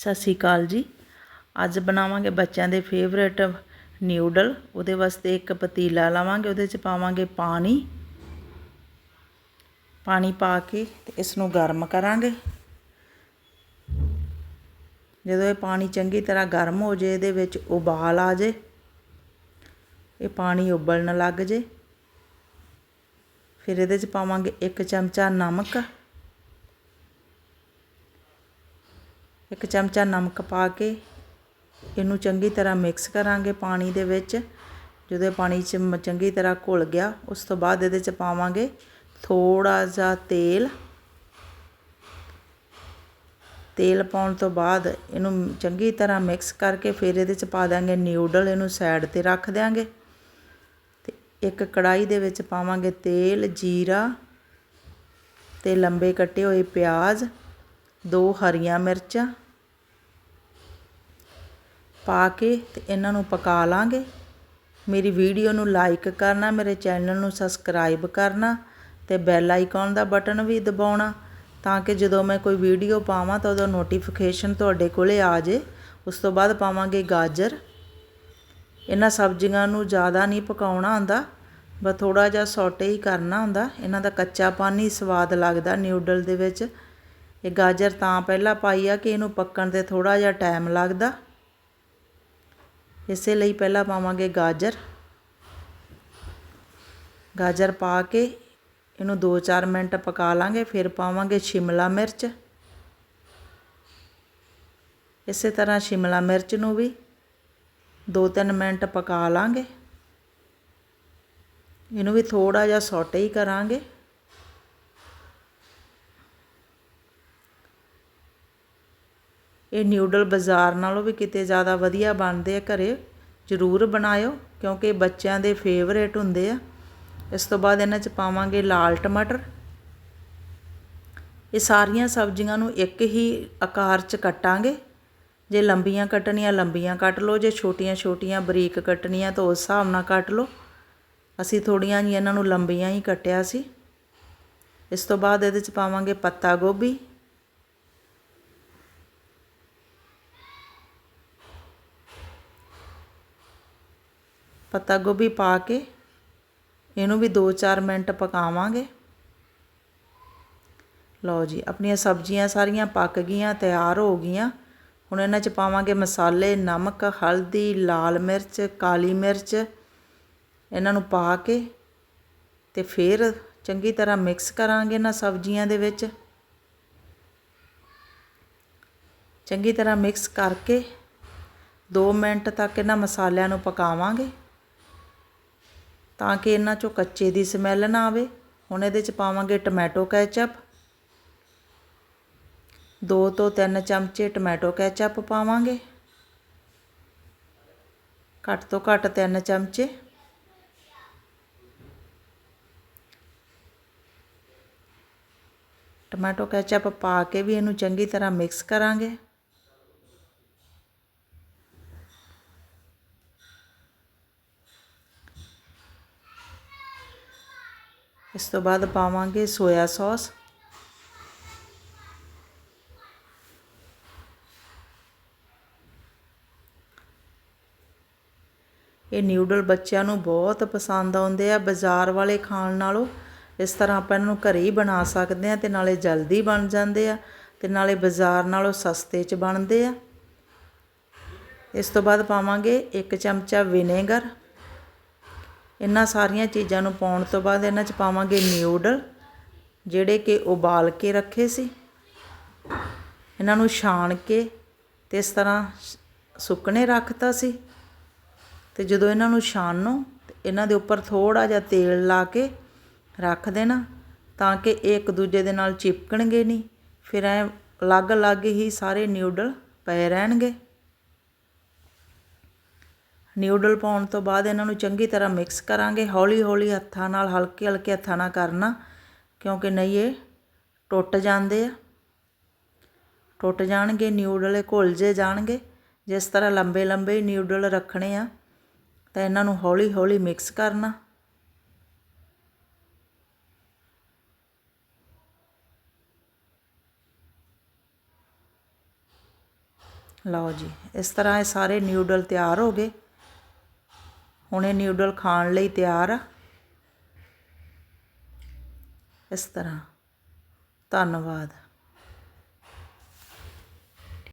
ਸਤਿ ਸ਼੍ਰੀ ਅਕਾਲ ਜੀ। ਅੱਜ ਬਣਾਵਾਂਗੇ ਬੱਚਿਆਂ ਦੇ ਫੇਵਰੇਟ ਨਿਊਡਲ ਉਹਦੇ ਵਾਸਤੇ ਇੱਕ ਪਤੀਲਾ ਲਾਵਾਂਗੇ, ਉਹਦੇ 'ਚ ਪਾਵਾਂਗੇ ਪਾਣੀ। ਪਾਣੀ ਪਾ ਕੇ ਤੇ ਇਸ ਨੂੰ ਗਰਮ ਕਰਾਂਗੇ। ਜਦੋਂ ਇਹ ਪਾਣੀ ਚੰਗੀ ਤਰ੍ਹਾਂ ਗਰਮ ਹੋ ਜੇ ਇਹਦੇ ਵਿੱਚ ਉਬਾਲ ਆ ਜੇ ਇਹ ਪਾਣੀ ਉਬਲਣ ਲੱਗ ਜੇ ਫਿਰ ਇਹਦੇ 'ਚ ਪਾਵਾਂਗੇ ਇੱਕ ਚਮਚਾ ਨਮਕ। ਇੱਕ ਚਮਚਾ ਨਮਕ ਪਾ ਕੇ ਇਹਨੂੰ ਚੰਗੀ ਤਰ੍ਹਾਂ ਮਿਕਸ ਕਰਾਂਗੇ ਪਾਣੀ ਦੇ ਵਿੱਚ। ਜਦੋਂ ਪਾਣੀ 'ਚ ਮ- ਚੰਗੀ ਤਰ੍ਹਾਂ ਘੁਲ ਗਿਆ, ਉਸ ਤੋਂ ਬਾਅਦ ਇਹਦੇ 'ਚ ਪਾਵਾਂਗੇ ਥੋੜਾ ਜਿਹਾ ਤੇਲ। ਤੇਲ ਪਾਉਣ ਤੋਂ ਬਾਅਦ ਇਹਨੂੰ ਚੰਗੀ ਤਰ੍ਹਾਂ ਮਿਕਸ ਕਰਕੇ ਫਿਰ ਇਹਦੇ 'ਚ ਪਾ ਦਾਂਗੇ ਨਿਊਡਲ, ਇਹਨੂੰ ਸਾਈਡ ਤੇ ਰੱਖ ਦਿਆਂਗੇ। ਤੇ ਇੱਕ ਕੜਾਈ ਦੇ ਵਿੱਚ ਪਾਵਾਂਗੇ ਤੇਲ, ਜੀਰਾ ਤੇ ਲੰਬੇ ਕੱਟੇ ਹੋਏ ਪਿਆਜ਼, ਦੋ ਹਰੀਆਂ ਮਿਰਚਾਂ ਪਾ ਕੇ ਅਤੇ ਇਹਨਾਂ ਨੂੰ ਪਕਾ ਲਾਂਗੇ। ਮੇਰੀ ਵੀਡੀਓ ਨੂੰ ਲਾਈਕ ਕਰਨਾ, ਮੇਰੇ ਚੈਨਲ ਨੂੰ ਸਬਸਕ੍ਰਾਈਬ ਕਰਨਾ ਅਤੇ ਬੈਲ ਆਈਕਨ ਦਾ ਬਟਨ ਵੀ ਦਬਾਉਣਾ ਤਾਂ ਕਿ ਜਦੋਂ ਮੈਂ ਕੋਈ ਵੀਡੀਓ ਪਾਵਾਂ ਤਾਂ ਉਹਦਾ ਨੋਟੀਫਿਕੇਸ਼ਨ ਤੁਹਾਡੇ ਕੋਲੇ ਆ ਜੇ। ਉਸ ਤੋਂ ਬਾਅਦ ਪਾਵਾਂਗੇ ਗਾਜਰ। ਇਹਨਾਂ ਸਬਜ਼ੀਆਂ ਨੂੰ ਜ਼ਿਆਦਾ ਨਹੀਂ ਪਕਾਉਣਾ ਹੁੰਦਾ, ਬਸ ਥੋੜਾ ਜਿਹਾ ਸੌਟੇ ਹੀ ਕਰਨਾ ਹੁੰਦਾ। ਇਹਨਾਂ ਦਾ ਕੱਚਾ ਪਾਣੀ ਸਵਾਦ ਲੱਗਦਾ ਨਿਊਡਲ ਦੇ ਵਿੱਚ। ਇਹ ਗਾਜਰ ਤਾਂ ਪਹਿਲਾਂ ਪਾਈ ਆ ਕਿ ਇਹਨੂੰ ਪੱਕਣ ਤੇ ਥੋੜਾ ਜਿਹਾ ਟਾਈਮ ਲੱਗਦਾ। ਇਸੇ ਲਈ ਪਹਿਲਾਂ ਪਾਵਾਂਗੇ ਗਾਜਰ। ਗਾਜਰ ਪਾ ਕੇ ਇਹਨੂੰ 2-4 ਮਿੰਟ ਪਕਾ ਲਾਂਗੇ, ਫਿਰ ਪਾਵਾਂਗੇ ਸ਼ਿਮਲਾ ਮਿਰਚ। ਇਸੇ ਤਰ੍ਹਾਂ ਸ਼ਿਮਲਾ ਮਿਰਚ ਨੂੰ ਵੀ 2-3 ਮਿੰਟ ਪਕਾ ਲਾਂਗੇ। ਇਹਨੂੰ ਵੀ ਥੋੜਾ ਜਿਹਾ ਸੌਟੇ ਹੀ ਕਰਾਂਗੇ। ਇਹ ਨਿਊਡਲ ਬਾਜ਼ਾਰ ਨਾਲੋਂ ਵੀ ਕਿਤੇ ਜ਼ਿਆਦਾ ਵਧੀਆ ਬਣਦੇ ਆ, ਘਰੇ ਜ਼ਰੂਰ ਬਣਾਇਓ, ਕਿਉਂਕਿ ਬੱਚਿਆਂ ਦੇ ਫੇਵਰੇਟ ਹੁੰਦੇ ਆ। ਇਸ ਤੋਂ ਬਾਅਦ ਇਹਨਾਂ 'ਚ ਪਾਵਾਂਗੇ ਲਾਲ ਟਮਾਟਰ। ਇਹ ਸਾਰੀਆਂ ਸਬਜ਼ੀਆਂ ਨੂੰ ਇੱਕ ਹੀ ਆਕਾਰ 'ਚ ਕੱਟਾਂਗੇ। ਜੇ ਲੰਬੀਆਂ ਕੱਟਣੀਆਂ, ਲੰਬੀਆਂ ਕੱਟ ਲਓ, ਜੇ ਛੋਟੀਆਂ ਛੋਟੀਆਂ ਬਰੀਕ ਕੱਟਣੀਆਂ ਤਾਂ ਉਸ ਹਿਸਾਬ ਨਾਲ ਕੱਟ ਲਓ। ਅਸੀਂ ਥੋੜੀਆਂ ਜਿਹੀਆਂ ਇਹਨਾਂ ਨੂੰ ਲੰਬੀਆਂ ਹੀ ਕੱਟਿਆ ਸੀ। ਇਸ ਤੋਂ ਬਾਅਦ ਇਹਦੇ 'ਚ ਪਾਵਾਂਗੇ ਪੱਤਾ ਗੋਭੀ। ਪੱਤਾ ਗੋਭੀ ਪਾ ਕੇ ਇਹਨੂੰ ਵੀ 2-4 ਮਿੰਟ ਪਕਾਵਾਂਗੇ। ਲਓ ਜੀ, ਆਪਣੀਆਂ ਸਬਜ਼ੀਆਂ ਸਾਰੀਆਂ ਪੱਕ ਗਈਆਂ, ਤਿਆਰ ਹੋ ਗਈਆਂ। ਹੁਣ ਇਹਨਾਂ 'ਚ ਪਾਵਾਂਗੇ ਮਸਾਲੇ, ਨਮਕ, ਹਲਦੀ, ਲਾਲ ਮਿਰਚ, ਕਾਲੀ ਮਿਰਚ। ਇਹਨਾਂ ਨੂੰ ਪਾ ਕੇ ਤੇ ਫਿਰ ਚੰਗੀ ਤਰ੍ਹਾਂ ਮਿਕਸ ਕਰਾਂਗੇ ਇਹਨਾਂ ਸਬਜ਼ੀਆਂ ਦੇ ਵਿੱਚ। ਚੰਗੀ ਤਰ੍ਹਾਂ ਮਿਕਸ ਕਰਕੇ 2 ਮਿੰਟ ਤੱਕ ਇਹਨਾਂ ਮਸਾਲਿਆਂ ਨੂੰ ਪਕਾਵਾਂਗੇ। ਤਾਂ ਕਿ ਇਹਨਾਂ ਚੋਂ ਕੱਚੇ ਦੀ ਸਮੈਲ ਨਾ ਆਵੇ। ਹੁਣ ਇਹਦੇ ਚ ਪਾਵਾਂਗੇ ਟੋਮੈਟੋ ਕੈਚਅਪ 2 ਤੋਂ 3 ਚਮਚੇ ਟੋਮੈਟੋ ਕੈਚਅਪ ਪਾਵਾਂਗੇ। ਘੱਟ ਤੋਂ ਘੱਟ 3 ਚਮਚੇ। ਟੋਮੈਟੋ ਕੈਚਅਪ ਪਾ ਕੇ ਵੀ ਇਹਨੂੰ ਚੰਗੀ ਤਰ੍ਹਾਂ ਮਿਕਸ ਕਰਾਂਗੇ। ਇਸ ਤੋਂ ਬਾਅਦ ਪਾਵਾਂਗੇ ਸੋਇਆ ਸੌਸ। ਇਹ ਨਿਊਡਲ ਬੱਚਿਆਂ ਨੂੰ ਬਹੁਤ ਪਸੰਦ ਆਉਂਦੇ ਆ ਬਾਜ਼ਾਰ ਵਾਲੇ ਖਾਣ ਨਾਲੋਂ। ਇਸ ਤਰ੍ਹਾਂ ਆਪਾਂ ਇਹਨਾਂ ਨੂੰ ਘਰੇ ਹੀ ਬਣਾ ਸਕਦੇ ਆ ਤੇ ਨਾਲੇ ਜਲਦੀ ਬਣ ਜਾਂਦੇ ਆ ਤੇ ਨਾਲੇ ਬਾਜ਼ਾਰ ਨਾਲੋਂ ਸਸਤੇ 'ਚ ਬਣਦੇ ਆ। ਇਸ ਤੋਂ ਬਾਅਦ ਪਾਵਾਂਗੇ 1 ਚਮਚਾ ਵਿਨੇਗਰ। ਇਹਨਾਂ ਸਾਰੀਆਂ ਚੀਜ਼ਾਂ ਨੂੰ ਪਾਉਣ ਤੋਂ ਬਾਅਦ ਇਹਨਾਂ 'ਚ ਪਾਵਾਂਗੇ ਨਿਊਡਲ, ਜਿਹੜੇ ਕਿ ਉਬਾਲ ਕੇ ਰੱਖੇ ਸੀ। ਇਹਨਾਂ ਨੂੰ ਛਾਣ ਕੇ ਤੇ ਇਸ ਤਰ੍ਹਾਂ ਸੁੱਕਣੇ ਰੱਖਤਾ ਸੀ। ਤੇ ਜਦੋਂ ਇਹਨਾਂ ਨੂੰ ਛਾਣੋ, ਤੇ ਇਹਨਾਂ ਦੇ ਉੱਪਰ ਥੋੜਾ ਜਿਹਾ ਤੇਲ ਲਾ ਕੇ ਰੱਖ ਦੇਣਾ, ਤਾਂ ਕਿ ਇਹ ਇੱਕ ਦੂਜੇ ਦੇ ਨਾਲ ਚਿਪਕਣਗੇ ਨਹੀਂ। ਫਿਰ ਐ ਅਲੱਗ-ਅਲੱਗ ਹੀ ਸਾਰੇ ਨਿਊਡਲ ਪਏ ਰਹਿਣਗੇ। ਨਿਊਡਲ ਪਾਉਣ ਤੋਂ ਬਾਅਦ ਇਹਨਾਂ ਨੂੰ ਚੰਗੀ ਤਰ੍ਹਾਂ ਮਿਕਸ ਕਰਾਂਗੇ, ਹੌਲੀ-ਹੌਲੀ ਹੱਥਾਂ ਨਾਲ, ਹਲਕੇ-ਹਲਕੇ ਹੱਥਾਂ ਨਾਲ ਕਰਨਾ, ਕਿਉਂਕਿ ਨਹੀਂ ਇਹ ਟੁੱਟ ਜਾਂਦੇ ਆ। ਟੁੱਟ ਜਾਣਗੇ, ਨਿਊਡਲ ਘੁਲ ਜੇ ਜਾਣਗੇ। ਜਿਸ ਤਰ੍ਹਾਂ ਲੰਬੇ-ਲੰਬੇ ਨਿਊਡਲ ਰੱਖਣੇ ਆ, ਤਾਂ ਇਹਨਾਂ ਨੂੰ ਹੌਲੀ-ਹੌਲੀ ਮਿਕਸ ਕਰਨਾ। ਲਓ ਜੀ, ਇਸ ਤਰ੍ਹਾਂ ਇਹ ਸਾਰੇ ਨਿਊਡਲ ਤਿਆਰ ਹੋ ਗਏ। ਹੁਣ ਇਹ ਨਿਊਡਲ ਖਾਣ ਲਈ ਤਿਆਰ ਆ। ਇਸ ਤਰ੍ਹਾਂ। ਧੰਨਵਾਦ।